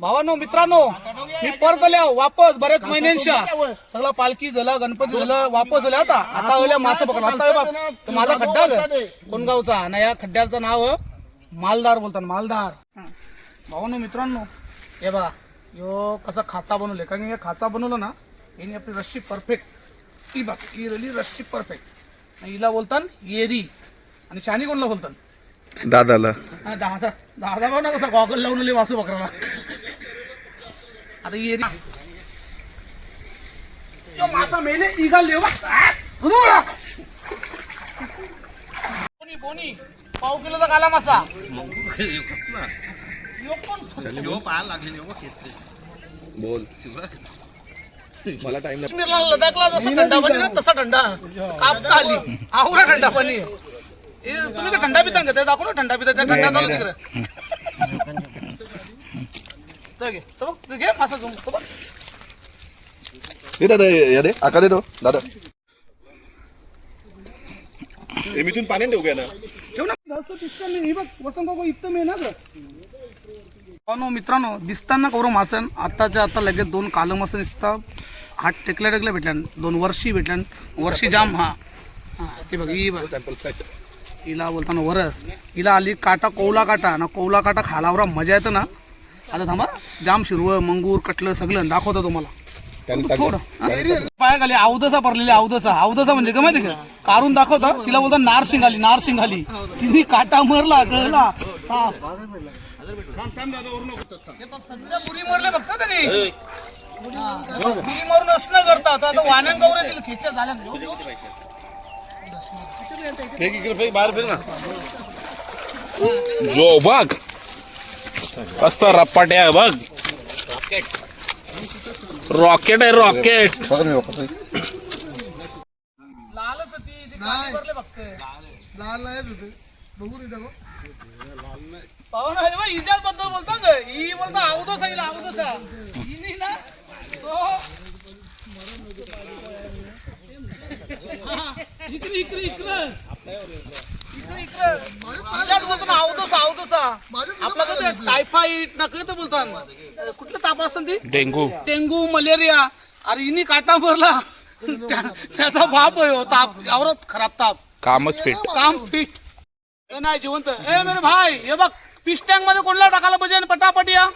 भावानो मित्रांनो मी परत आल्या वापस बरेच महिन्यांच्या. सगळा पालखी झाला गणपती झालं वापस झालं. आता आता आल्या मासे पकडला आता हे बघ तो माझा खड्डा कोणगावचा? आणि या खड्ड्याचं नाव मालदार बोलतात मालदार. भावानो मित्रांनो हे बघा यो कसा खाचा बनवले कारण हे खाचा बनवलं ना याने आपली रस्सी परफेक्ट ती बघ ही रली रस्सी परफेक्ट हिला बोलतात येरी. आणि शानी कोणला बोलतात? दादाला. हा, दादा. दादा भाऊ ना कसा गॉगल लावून वासू बकराला. आता ये मासा मेले इगाल देवा. बोनी बोनी. पाव किलोचा काला मासा. यो कोण? बोल. मला टाइम लडाखला जसा थंडा पाणी ना तसा थंडा. कापता आली. आवरा थंडा पाणी. तुम्ही का थंडा पिता का ते दाखव ना थंडा पिता थंडा चालू तिकडे तर घे. तर बघ तू घे मासा झुम तो बघ. दे दादा या दे. आका दे तो. दादा. हे पाण्यात देऊ घ्या ना ठेव ना. जास्त दिसतं नाही. हे बघ वसंत बाबा इथं मी ना ग हो मित्रांनो दिसताना कवरो मासन आताच्या आता लगेच दोन कालं मासे दिसतात. हात टेकल्या टेकल्या भेटल्या दोन वर्षी भेटल्या वर्षी जाम हा. हा ते बघ ही बघ. हिला बोलताना वरस. हिला आली काटा कौला काटा. ना कौला काटा खालावरा मजा येतं ना. आता थांबा. जाम शिरवं मंगूर कटलं सगळं दाखवतो तुम्हाला. थोडं? पाय खाली. अवदसा भरलेली अवदसा अवदसा म्हणजे काय माहिती का? काढून दाखवता. तिला बोलता नार शिंगाली नार शिंगाली. तिने काटा मरला गळला. हा. बुरी मरले फक्त त्याने. बुरी मारून असणं करतात. आता वाण्यां गौरे तिला खेच्या झाल्या जो बघ. कसं रप्पाट आहे बघ. रॉकेट आहे रॉकेट लालच ती लाल पाहू ना बा हिच्याच बद्दल बोलता ही बोलता अवदसा हिला अवदसा हिने ना तो हा, इकडे इकडे इकडे इकडे इकडे हिच्याच बोलतो ना अवदसा अवदसा आपला कसं टायफाईड बोलतात कुठलं ताप असतं ती? डेंगू. Dengue malaria. अरे हिनी काटा भरला त्या- त्याचा बाप आहे हो ताप. आवरत खराब ताप. कामच पेट काम फिट. नाही जिवंत. ए मेरे भाई हे बघ पिस टँकमध्ये कोणला टाकायला पाहिजे आणि पटापट या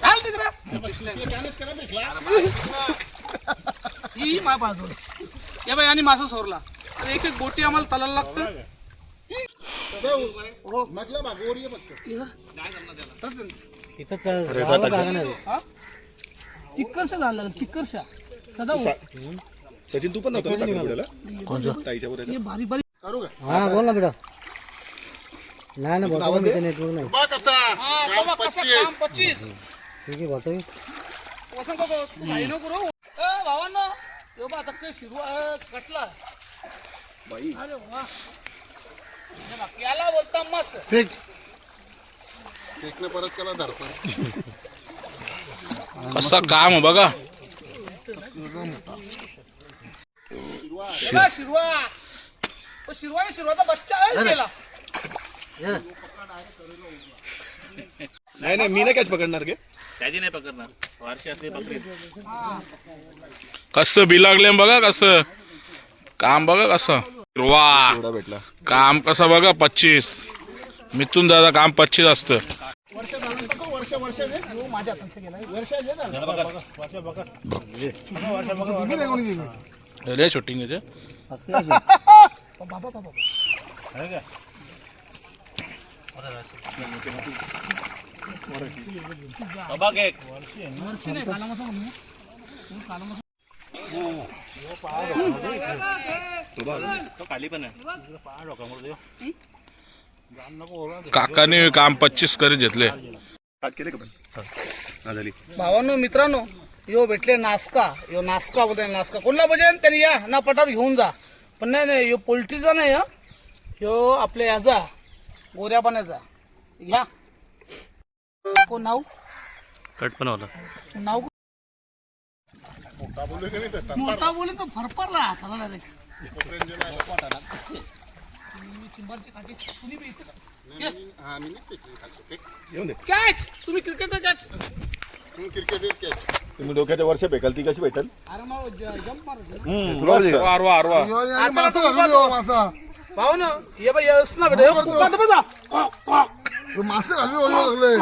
चाल तिकडे. ही माय हे बाई आणि मासा सोरला. एक एक बोटी आम्हाला तलायला लागतं. हा? तिक्करशा घालायला लागेल तिक्करशा सदा. सचिन तू पण नव्हता ना साखरपुड्याला ताईच्या बरोबर भारी भारी. बोल ना बेटा. नाही ना बोलतो मी नेटवर्क नाही. हा, बाबा, कसं काम पच्चीस. ठीक आहे वसंत तू नको. ए, भावांनो, आता शिरवा अ, कटला अरे वा. बघ, याला बोलता मस्त. कसं काम बघा. हे बघ, शिरवा तो शिरवा. नाही, शिरवाचा बच्चा आहे गेला नाही नाही मी नाही कॅच पकडणार गे. कसं बिलागले बघा कसं. काम बघा कसं. वा. भेटला काम कसं बघा पच्चीस. मिथून दादा काम पच्चीस असतं. रे शूटिंग याचे असते काकाने काम पच्चीस करीत घेतले. स्टार्ट केले का पण? हा. झाली. भावांनो मित्रांनो यो भेटले नास्का. यो नास्का बोलते नास्का. कोणला पाहिजे त्यांनी या. ना पटावर घेऊन जा. पण नाही नाही यो पोल्ट्रीचा नाही हा. ह्यो आपल्या याचा. गोऱ्या पाण्याचा घ्या. कोण नाव? कट पण नाव? मोठा बोले तर का? मी नाही. येऊन दे. कॅच तुम्ही क्रिकेट कॅच तुम्ही क्रिकेट कॅच तुम्ही डोक्याच्या वर्ष भेटाल ती कशी भेटल? अरे मग जम्प मारत हम्म, आरवा आरवा मासा भाऊ ना. ये बाई बघा मासे. घालून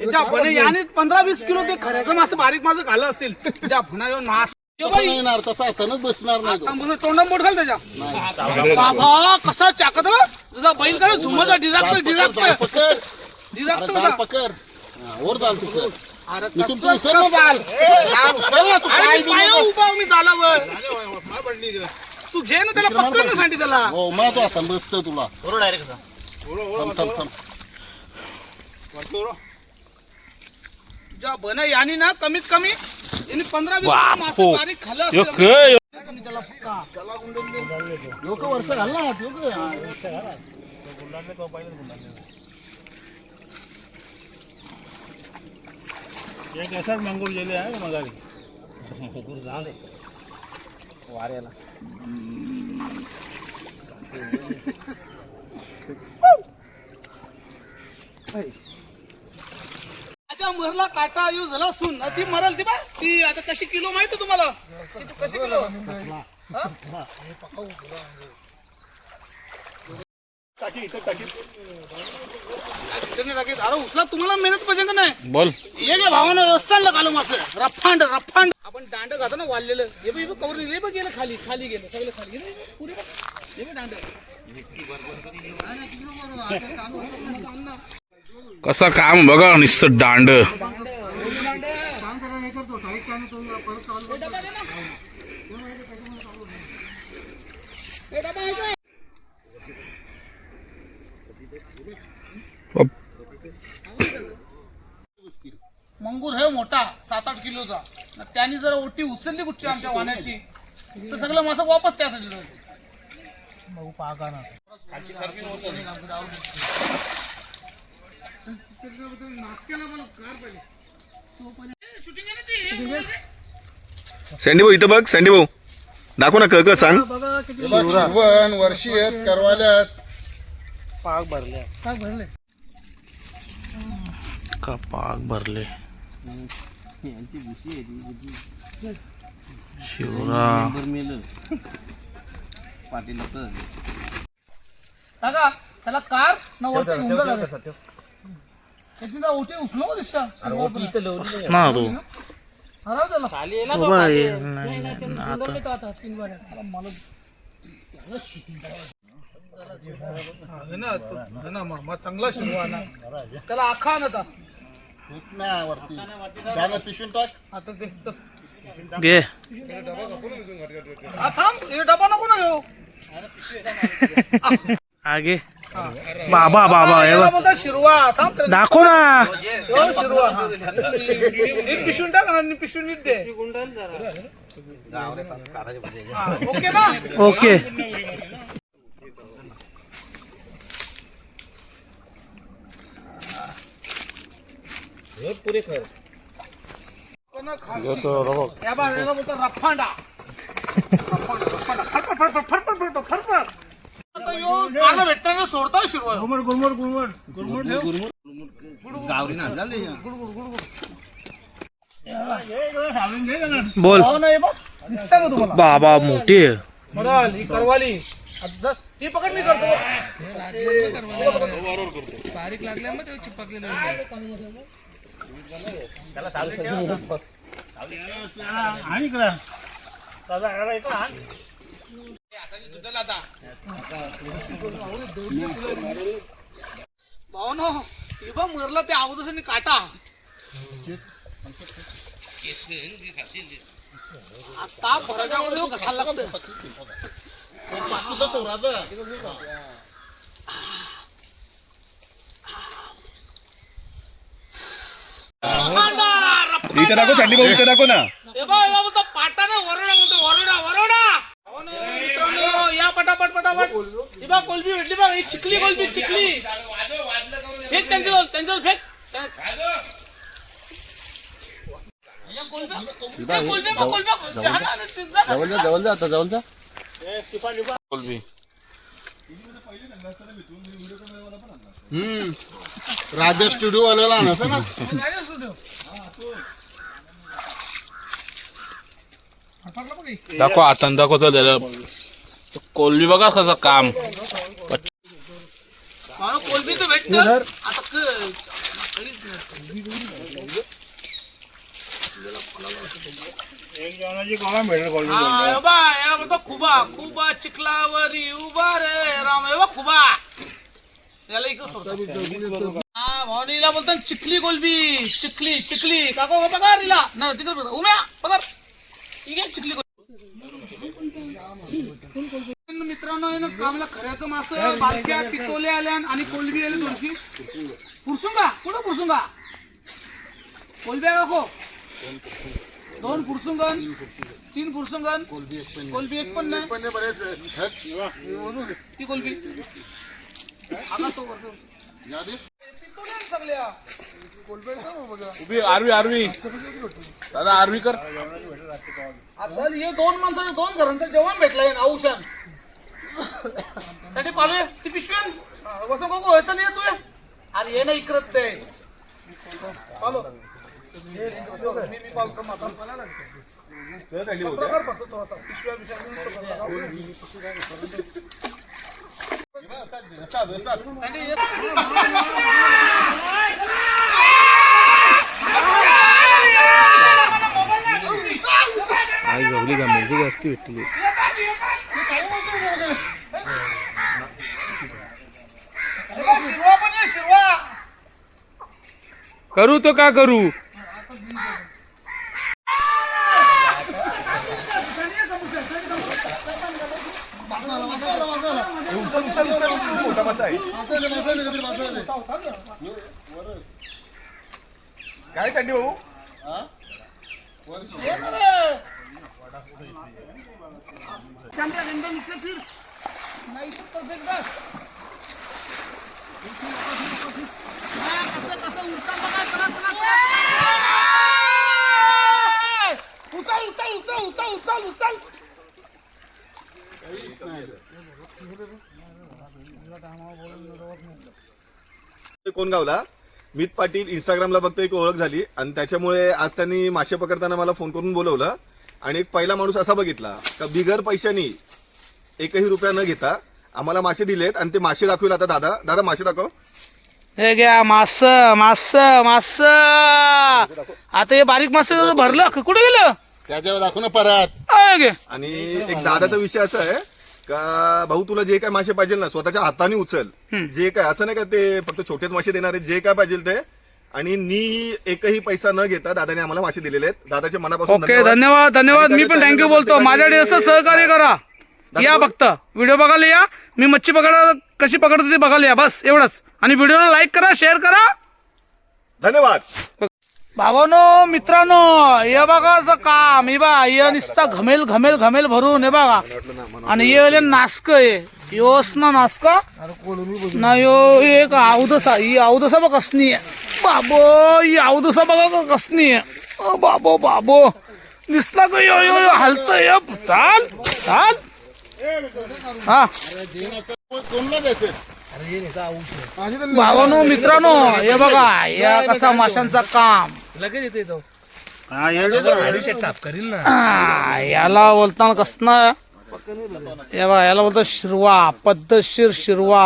ज्या भणे याने पंधरा वीस किलो ते खऱ्याचं मासे बारीक मासे खाल्लं असतील ज्या भणा येऊन मास ये बाई. येणार तसा हातानच बसणार नाही तो. आता म्हणून तोंडा मोठ घाल त्याच्या. बाबा कसा चाकत बा? तुझा बैल का झुमचा डिराक्ट जाळ डिराक्ट पकड. अरे जाळ पकड. हा, वर जाल तिकडे अरे मी तुमचं जाल. तू अरे काय मी पायावर उभा मी झालावर देऊ तू घे ना त्याला पकड ना सांगते त्याला. हो तो हातान बसतो तुला. थांब, थांब, थांब. ज्या भणा याने ना कमीत कमी यांनी पंधरा वीस किलो मासे. बारीक खाल्लं यो असतील काय तुम्ही त्याला फुका. योग वर्ष घाल ना योग हा. त्याच्या मरला काटा यूज झाला सून ती मरल ती बा ती आता कशी किलो माहिती तुम्हाला? ती कशी किलो? टाकी इथं टाकी. त्याने टाकीत. अरे उचला तुम्हाला मेहनत पाहिजे का नाही? बोल. ये गे भावानं रस्तांना घालू मासं. रफांड रफांड. आपण दांड घातो ना वाढलेलं. हे बघ कवर हे बघ गेलं खाली खाली गेलं सगळं खाली गेलं. हे पुरे बघ. हे बघ दांड. हा ना, किती बरोबर. असं चालू होतं ना, चालू ना. कसा काम बघा नुसतं दांड. हे. हे? मंगूर आहे मोठा सात आठ किलोचा त्याने जर ओटी उचलली कुठची आमच्या वाण्याची तर सगळं मासा वापस त्यासाठी. शूटिंग आहे ना हे. सँडी भाऊ इथं बघ सँडी भाऊ दाखव ना क क सांग बघ, शिवण वर्षी आहेत करवाल्यात का पाक भरले? शिवरा काका त्याला कार ना वरती त्याची ना ओटी उचलो का दिसता. ना तो. हराव त्याला हा, हे ना तो- हे ना मामा चांगला शिरवा ना. त्याला आखा ना आता. होत ना वरती त्यानं पिशवीन टाक. आता ते चल. घे. हा, थांब. हे डबा नको ना घेऊ. आगे. बाबा बाबा हे याला बघ. बोलतात शिरवा थांब त्याला- दाखव ना हो, शिरवा हा. नीट पिशवून टाक आणि पिशवी नीट दे हा, ओके ना ओके पुरे खर कोणा खालची. या बा, याला बोलतात रफांडा रफांडा, रफांडा. फरफर, फरफर, फरफर, फरफर, फरफर. आता ह्यो काला भेटताना सोडता शिरवा बोल। हो ना हे बघ दिसतं का तुम्हाला? बाबा मोठी आहे मराल ही करवाली। आता जर- ती पकड मी करतो। भावनो हे बघ मरला ते अगोदर काटा. आता भराच्यामध्ये कशाला लागतं. इथं दाखव सँडी भाऊ इथं दाखव ना. पाटानं वरोडा बोलतो वरोडा वरोडा हो ना, मित्रांनो, या पटापट ही बघ कोलबी भेटली बघ ही चिकली कोलबी चिकली फेक त्यांच्याजवळ त्यांच्याजवळ फेक. हा ना, ते- जा ना. कोलबी हम्म. राजा स्टुडिओ वाल्याला आणायचं ना. दाखव आता दाखवतो कोल्ही बघा कसं काम? कोलबी तर भेटत. आता. हा, हे बा, हे बघा खुबा खुबा चिखलावरी उभा रे राम बघ खुबा. याला इकडं सोडतो. हा भावनीला बोलतात चिखली कोलबी चिखली चिखली. काका पगार हिला. ना तिकडे बघा. उम्या पगार. ठीक आहे चिखली मित्रांनो आहे ना कामला खऱ्याचं मास बालक्या पितोले आल्या आणि कोलबी आले दोनशे पुरसुंगा? कुठं पुरसुंगा? कोलबी आहे का दोन पुरसुंगन तीन पुरसुंगन. कोलबी एक पण नाही. ती कोलबी. आला तो सगळ्या. उभी आरवी आरवी. दादा आरवी कर. आता हे दोन माणसाचं दोन घरांचं जेवण भेटलंय औषणसाठी पालू ती पिशवी वसं बघू व्हायचं नाही तू अरे ये ना इकडत ते. पालो मी मी पालतो माता पत्रकार बसतो जास्ती भेटली करू तो का करू? काय साठी भाऊ. चंद्रा फिर नाही बस. कसं कसं बघा, चला, चला. उचल उचल उचल उचल उचल उचल कोण गावला मित पाटील इंस्टाग्रामला फक्त एक ओळख झाली आणि त्याच्यामुळे आज त्यांनी मासे पकडताना मला फोन करून बोलवलं आणि एक पहिला माणूस असा बघितला का बिगर पैशानी एकही रुपया न घेता आम्हाला मासे दिलेत आणि ते मासे दाखवेल आता दादा. दादा मासे दाखव. हे घ्या मास मास मास. आता हे बारीक मास भरलं कुठे गेलं? त्याच्यावर दाखव ना परत. आणि एक दादाचा विषय असा आहे का भाऊ तुला जे काय मासे पाहिजे ना स्वतःच्या हाताने उचल. जे काय असं नाही का ते फक्त छोटेच मासे देणार जे काय पाहिजे ते आणि नी एकही पैसा न घेता दादाने आम्हाला मासे दिलेले आहेत. दादाच्या मनापासून ओके धन्यवाद. धन्यवाद मी पण थँक्यू बोलतो. माझ्याकडे असं सहकार्य करा. या फक्त. व्हिडिओ बघायला या. मी मच्छी पकडायला कशी पकडतो ते बघायला या. बस एवढंच. आणि व्हिडिओला लाईक करा शेअर करा. धन्यवाद. भावानो मित्रांनो हे बघा असं काम. हे बा हे नुसता घमेल घमेल घमेल भरून हे बघा. आणि हे नास्क आहे योस ना नास्क. ना यो एक अवदसा ही अवदसा बघ कसनी आहे. बाबो ही अवदसा बघा का कसनी. आहे बाबो बाबो. दिसला का यो यो यो हलतंय हे. चाल चाल. हा. भावानो मित्रांनो हे बघा या कसा माशांचा काम. हा, याला बोलताना कसं हे बघा याला बोलतात शिरवा पद्धतशीर शिरवा.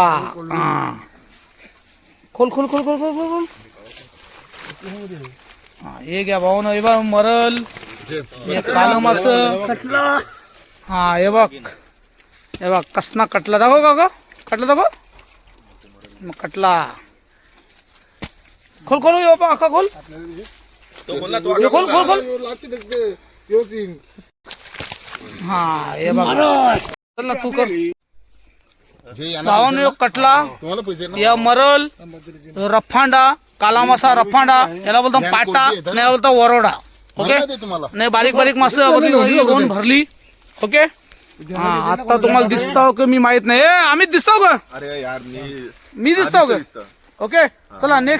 खोल खोल खोल खोल खोल खोल खोल. हा, हे घ्या भाऊ हे बघ मरल. हे कालं मास हा हे बघ. हे बघ कसना कटला. दाखव का ग? कटला दाखव. मग कटला. खोल खोल हे बाबा अख्खा खोल. तो बोलला तू हे खोल खोल खोल. लाची देखते यो सीन हा हे बघ. चल ना तू कर. जे यांना भावानं कटला. ना या मरल. रफांडा. काला मासा रफांडा याला बोलतो पाटा आणि याला बोलतो वरोडा. ओके? नाही बारीक बारीक मासे रोन भरली. ओके? हा आता तुम्हाला दिसतो की मी माहीत नाही. ए, आम्ही दिसतो का? अरे यार मी मी दिसतो का? दिसतं. ओके? चला नेक्स्ट